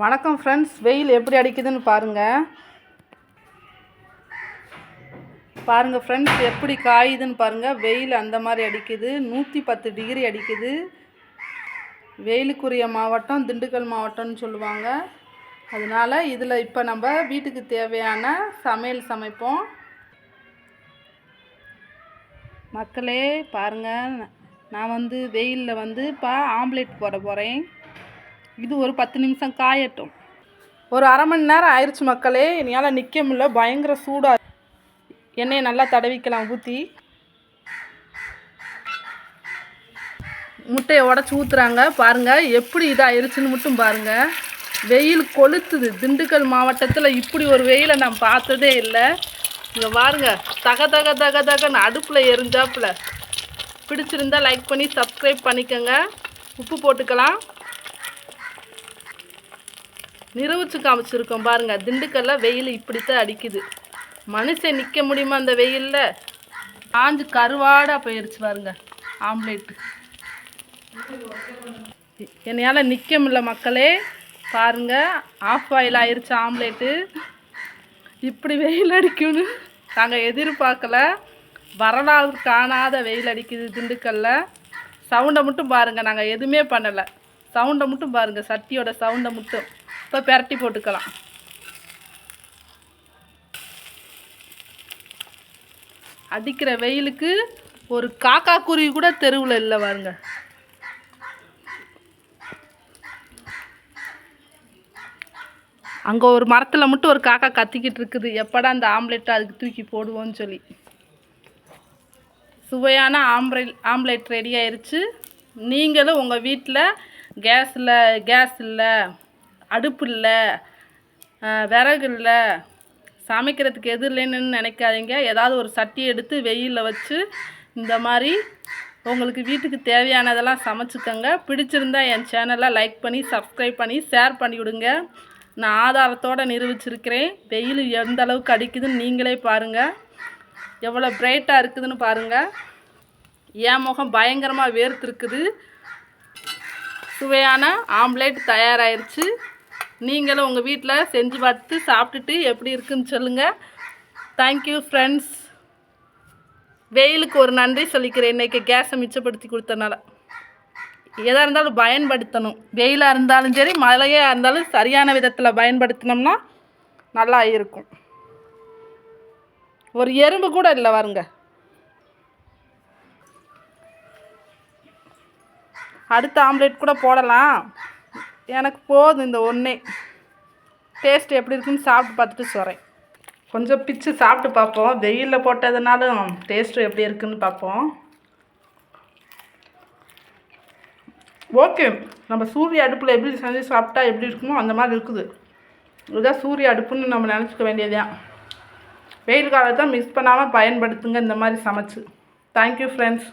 வணக்கம் ஃப்ரெண்ட்ஸ் வெயில் எப்படி அடிக்குதுன்னு பாருங்கள் பாருங்கள் ஃப்ரெண்ட்ஸ் எப்படி காயுதுன்னு பாருங்கள் வெயில் அந்த மாதிரி அடிக்குது. நூற்றி பத்து டிகிரி அடிக்குது. வெயிலுக்குரிய மாவட்டம் திண்டுக்கல் மாவட்டம்னு சொல்லுவாங்க. அதனால் இதில் இப்போ நம்ம வீட்டுக்கு தேவையான சமையல் சமைப்போம். மக்களே பாருங்கள் நான் வந்து வெயிலில் வந்து இப்போ ஆம்லேட் போட போகிறேன் இது ஒரு பத்து நிமிஷம் காயட்டும். ஒரு அரை மணி நேரம் ஆயிடுச்சு மக்களே. என்னால் நிற்க முடியல. பயங்கர சூடாக எண்ணெயை நல்லா தடவிக்கலாம் ஊற்றி முட்டையை உடச்சி ஊற்றுறாங்க பாருங்கள் எப்படி இதாகிருச்சுன்னு மட்டும் பாருங்கள் வெயில் கொளுத்துது. திண்டுக்கல் மாவட்டத்தில் இப்படி ஒரு வெயிலை நான் பார்த்ததே இல்லை. இங்கே பாருங்க தக தக தக தகன்னு அடுப்பில் எரிஞ்சாப்புல. பிடிச்சிருந்தா லைக் பண்ணி சப்ஸ்கிரைப் பண்ணிக்கோங்க. உப்பு போட்டுக்கலாம். நிரூபிச்சு காமிச்சிருக்கோம் பாருங்க. திண்டுக்கல்லாம் வெயில் இப்படித்தான் அடிக்குது. மனுஷன் நிற்க முடியுமா அந்த வெயிலில்? காஞ்சு கருவாடாக போயிடுச்சு பாருங்க ஆம்லேட்டு. என்னையால் நிற்க முடியல மக்களே. பாருங்க ஆஃப் ஆயில் ஆயிடுச்சு ஆம்லேட்டு. இப்படி வெயில் அடிக்கும்னு நாங்கள் எதிர்பார்க்கல. வரலாறு காணாத வெயில் அடிக்குது திண்டுக்கல்ல. சவுண்டை மட்டும் பாருங்கள் நாங்கள் எதுவுமே பண்ணலை. சவுண்டை மட்டும் பாருங்கள் சட்டியோட சவுண்டை மட்டும். இப்போ பெரட்டி போட்டுக்கலாம். அடிக்கிற வெயிலுக்கு ஒரு காக்கா குருவி கூட தெருவில் இல்லை பாருங்க. அங்கே ஒரு மரத்தில் மட்டும் ஒரு காக்கா கத்திக்கிட்டு இருக்குது. எப்படா அந்த ஆம்லெட்டை அதுக்கு தூக்கி போடுவோன்னு சொல்லி. சுவையான ஆம்லேட் ஆம்லெட் ரெடி ஆயிருச்சு. நீங்களும் உங்கள் வீட்டில் கேஸில் கேஸ் இல்லை அடுப்பு இல்லை விறகு இல்லை சமைக்கிறதுக்கு எது இல்லைன்னு நினைக்காதீங்க. ஏதாவது ஒரு சட்டி எடுத்து வெயிலில் வச்சு இந்த மாதிரி உங்களுக்கு வீட்டுக்கு தேவையானதெல்லாம் சமைச்சுக்கோங்க. பிடிச்சிருந்தா என் சேனலை லைக் பண்ணி சப்ஸ்கிரைப் பண்ணி ஷேர் பண்ணி விடுங்க நான் ஆதாரத்தோடு நிரூபிச்சிருக்கிறேன். வெயில் எந்த அளவுக்கு அடிக்குதுன்னு நீங்களே பாருங்கள் எவ்வளோ பிரைட்டாக இருக்குதுன்னு பாருங்கள் என் முகம் பயங்கரமாக வேர்த்துருக்குது. சுவையான ஆம்லேட் தயாராகிருச்சு நீங்களும் உங்கள் வீட்டில் செஞ்சு பார்த்து சாப்பிட்டுட்டு எப்படி இருக்குன்னு சொல்லுங்கள் தேங்க்யூ ஃப்ரெண்ட்ஸ் வெயிலுக்கு ஒரு நன்றி சொல்லிக்கிறேன். இன்றைக்கி கேஸை மிச்சப்படுத்தி கொடுத்தனால. எதாக இருந்தாலும் பயன்படுத்தணும். வெயிலாக இருந்தாலும் சரி மழையாக இருந்தாலும் சரியான விதத்தில் பயன்படுத்தினோம்னா நல்லா இருக்கும். ஒரு எறும்பு கூட இல்லை வருங்க அடுத்த ஆம்லேட் கூட போடலாம். எனக்கு போதும் இந்த ஒன்றே டேஸ்ட் எப்படி இருக்குன்னு சாப்பிட்டு பார்த்துட்டு சொல்கிறேன் கொஞ்சம் பிச்சு சாப்பிட்டு பார்ப்போம். வெயிலில் போட்டதுனாலும் டேஸ்ட்டு எப்படி இருக்குன்னு பார்ப்போம். ஓகே நம்ம சூரிய அடுப்பில் எப்படி செஞ்சு சாப்பிட்டா எப்படி இருக்குமோ அந்த மாதிரி இருக்குது. இதுதான் சூரிய அடுப்புன்னு நம்ம நினச்சிக்க வேண்டியதுதான். வெயில் காலத்தை மிஸ் பண்ணாமல் பயன்படுத்துங்க இந்த மாதிரி சமைச்சு. Thank you friends